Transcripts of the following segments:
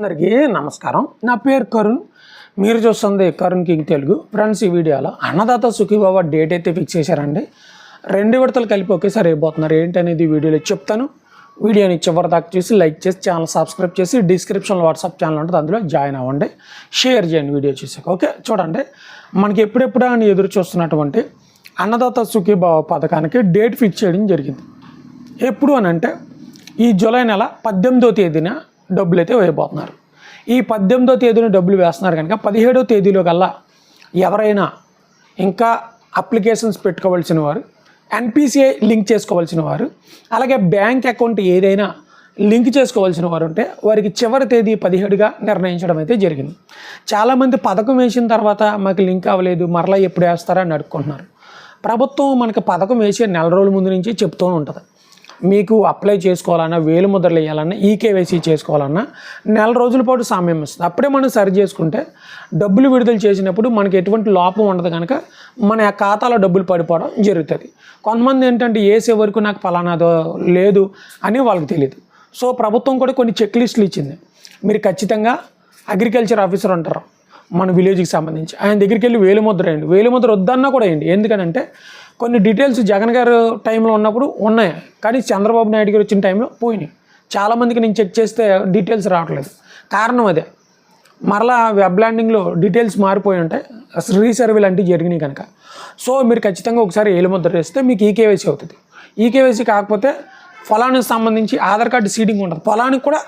అందరికీ నమస్కారం. నా పేరు కరుణ్. మీరు చూస్తుంది కరుణ్ కింగ్ తెలుగు. ఫ్రెండ్స్ ఈ వీడియోలో అన్నదాత సుఖీబాబా డేట్ అయితే ఫిక్స్ చేశారండి. రెండు విడతలు కలిపి ఒకేసారి అయిపోతున్నారు. ఏంటి అనేది వీడియోలో చెప్తాను. వీడియోని చివరి దాకా చూసి లైక్ చేసి ఛానల్ సబ్స్క్రైబ్ చేసి డిస్క్రిప్షన్లో వాట్సాప్ ఛానల్ ఉంటుంది. అందులో జాయిన్ అవ్వండి. షేర్ చేయండి వీడియో చూసాక. ఓకే చూడండి. మనకి ఎప్పుడెప్పుడు అని ఎదురు చూస్తున్నటువంటి అన్నదాత సుఖీబాబా పథకానికి డేట్ ఫిక్స్ చేయడం జరిగింది. ఎప్పుడు అని అంటే ఈ జూలై నెల పద్దెనిమిదో తేదీన డబ్బులు అయితే వేయబోతున్నారు. ఈ పద్దెనిమిదో తేదీన డబ్బులు వేస్తున్నారు కనుక పదిహేడో తేదీలో కల్లా ఎవరైనా ఇంకా అప్లికేషన్స్ పెట్టుకోవాల్సిన వారు ఎన్పిసిఐ లింక్ చేసుకోవాల్సిన వారు అలాగే బ్యాంక్ అకౌంట్ ఏదైనా లింక్ చేసుకోవాల్సిన వారు ఉంటే వారికి చివరి తేదీ పదిహేడుగా నిర్ణయించడం అయితే జరిగింది. చాలామంది పథకం వేసిన తర్వాత మాకు లింక్ అవ్వలేదు మరలా ఎప్పుడు వేస్తారని అడుక్కుంటున్నారు. ప్రభుత్వం మనకి పథకం వేసే నెల రోజుల ముందు నుంచి చెప్తూ ఉంటుంది. మీకు అప్లై చేసుకోవాలన్నా వేలు ముద్రలు వేయాలన్నా ఈకేవైసీ చేసుకోవాలన్నా నెల రోజుల పాటు సమయం ఇస్తుంది. అప్పుడే మనం సరి చేసుకుంటే డబ్బులు విడుదల చేసినప్పుడు మనకి ఎటువంటి లోపం ఉండదు కనుక మన ఖాతాలో డబ్బులు పడిపోవడం జరుగుతుంది. కొంతమంది ఏంటంటే వేసే వరకు నాకు ఫలానాదో లేదు అని వాళ్ళకి తెలియదు సో ప్రభుత్వం కూడా కొన్ని చెక్ లిస్టులు ఇచ్చింది. మీరు ఖచ్చితంగా అగ్రికల్చర్ ఆఫీసర్ ఉంటారు. మన విలేజ్కి సంబంధించి. ఆయన దగ్గరికి వెళ్ళి వేలుముద్ర వేయండి. వేలుముద్ర వద్దన్నా కూడా వేయండి. ఎందుకనంటే కొన్ని డీటెయిల్స్ జగన్ గారు టైంలో ఉన్నప్పుడు ఉన్నాయి. కానీ చంద్రబాబు నాయుడు గారు వచ్చిన టైంలో పోయినాయి. చాలామందికి నేను చెక్ చేస్తే డీటెయిల్స్ రావట్లేదు. కారణం అదే. మరలా వెబ్ ల్యాండింగ్లో డీటెయిల్స్ మారిపోయి ఉంటాయి రీసర్వే లాంటివి జరిగినాయి కనుక. సో మీరు ఖచ్చితంగా ఒకసారి ఏలుముద్ర వేస్తే మీకు ఈకేవైసీ అవుతుంది. ఈకేవైసీ కాకపోతే పొలానికి సంబంధించి ఆధార్ కార్డు సీడింగ్ ఉంటుంది. పొలానికి కూడా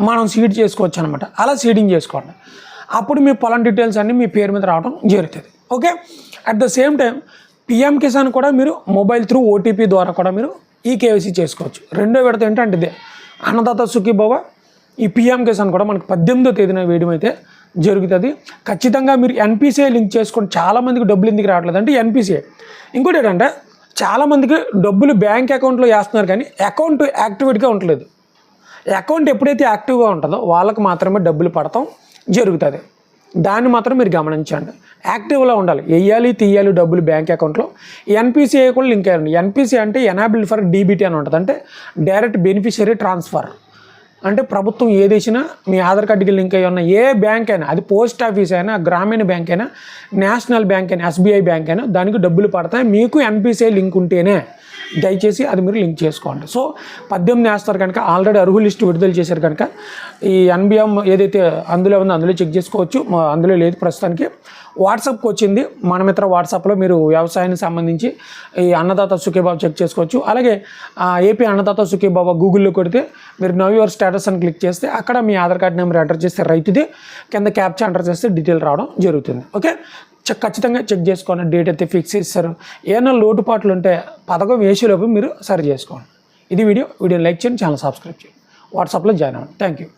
మనం సీడ్ చేసుకోవచ్చు అనమాట అలా సీడింగ్ చేసుకోండి. అప్పుడు మీ పొలం డీటెయిల్స్ అన్నీ మీ పేరు మీద రావడం జరుగుతుంది. Okay? At the same time PM Kisan కూడా మీరు మొబైల్ త్రూ ఓటీపీ ద్వారా కూడా మీరు ఈ కేవైసీ చేసుకోవచ్చు. రెండో విడత ఏంటంటే ఇదే. అన్నదాత సుఖీభవ. ఈ పిఎం కిసాన్ కూడా మనకు పద్దెనిమిదో తేదీన వేయడం అయితే జరుగుతుంది. ఖచ్చితంగా మీరు ఎన్పిసిఐ లింక్ చేసుకొని చాలామందికి డబ్బులు ఎందుకు రావట్లేదు అంటే ఎన్పిసిఐ ఇంకోటి ఏంటంటే చాలామందికి డబ్బులు బ్యాంక్ అకౌంట్లో వేస్తున్నారు కానీ అకౌంట్ యాక్టివేట్గా ఉండలేదు. అకౌంట్ ఎప్పుడైతే యాక్టివ్గా ఉంటుందో వాళ్ళకి మాత్రమే డబ్బులు పడటం జరుగుతుంది. దాన్ని మాత్రం మీరు గమనించండి. యాక్టివ్లో ఉండాలి. వెయ్యాలి తీయాలి డబ్బులు బ్యాంక్ అకౌంట్లో. ఎన్పిసిఐ కూడా లింక్ అయ్యండి. ఎన్పిసి అంటే ఎనాబిల్డ్ ఫర్ డీబీటీ అని ఉంటుంది. అంటే డైరెక్ట్ బెనిఫిషియరీ ట్రాన్స్ఫర్. అంటే ప్రభుత్వం ఏదేసినా మీ ఆధార్ కార్డుకి లింక్ అయ్యి ఉన్న ఏ బ్యాంక్ అయినా అది పోస్ట్ ఆఫీస్ అయినా గ్రామీణ బ్యాంక్ అయినా నేషనల్ బ్యాంక్ అయినా ఎస్బీఐ బ్యాంక్ అయినా దానికి డబ్బులు పడతాయి. మీకు ఎన్పిసిఐ లింక్ ఉంటేనే దయచేసి అది మీరు లింక్ చేసుకోండి. సో పద్దెనిమిది వేస్తారు కనుక ఆల్రెడీ అర్హు లిస్టు విడుదల చేశారు కనుక ఈ ఎన్బిఎం ఏదైతే అందులో ఉందో అందులో చెక్ చేసుకోవచ్చు. అందులో లేదు ప్రస్తుతానికి. వాట్సాప్కి వచ్చింది. మన మిత్ర వాట్సాప్లో మీరు వ్యవసాయానికి సంబంధించి ఈ అన్నదాత సుఖీబాబు చెక్ చేసుకోవచ్చు. అలాగే ఆ, ఏపీ అన్నదాత సుఖీబాబా గూగుల్లో కొడితే మీరు నవ్ యువర్ స్టేటస్ అని క్లిక్ చేస్తే అక్కడ మీ ఆధార్ కార్డ్ నెంబర్ ఎంటర్ చేస్తే రైతుది. కింద క్యాప్చా ఎంటర్ చేస్తే డీటెయిల్ రావడం జరుగుతుంది. ఓకే? ఖచ్చితంగా చెక్ చేసుకోండి డేట్ అయితే ఫిక్స్ చేస్తారు. ఏమైనా లోటుపాట్లు ఉంటే పథకం వేసేలోపు మీరు సరి చేసుకోండి. ఇది వీడియో. వీడియో లైక్ చేయండి ఛానల్ సబ్స్క్రైబ్ చేయండి. వాట్సాప్లో జాయిన్ అవ్వండి. Thank you.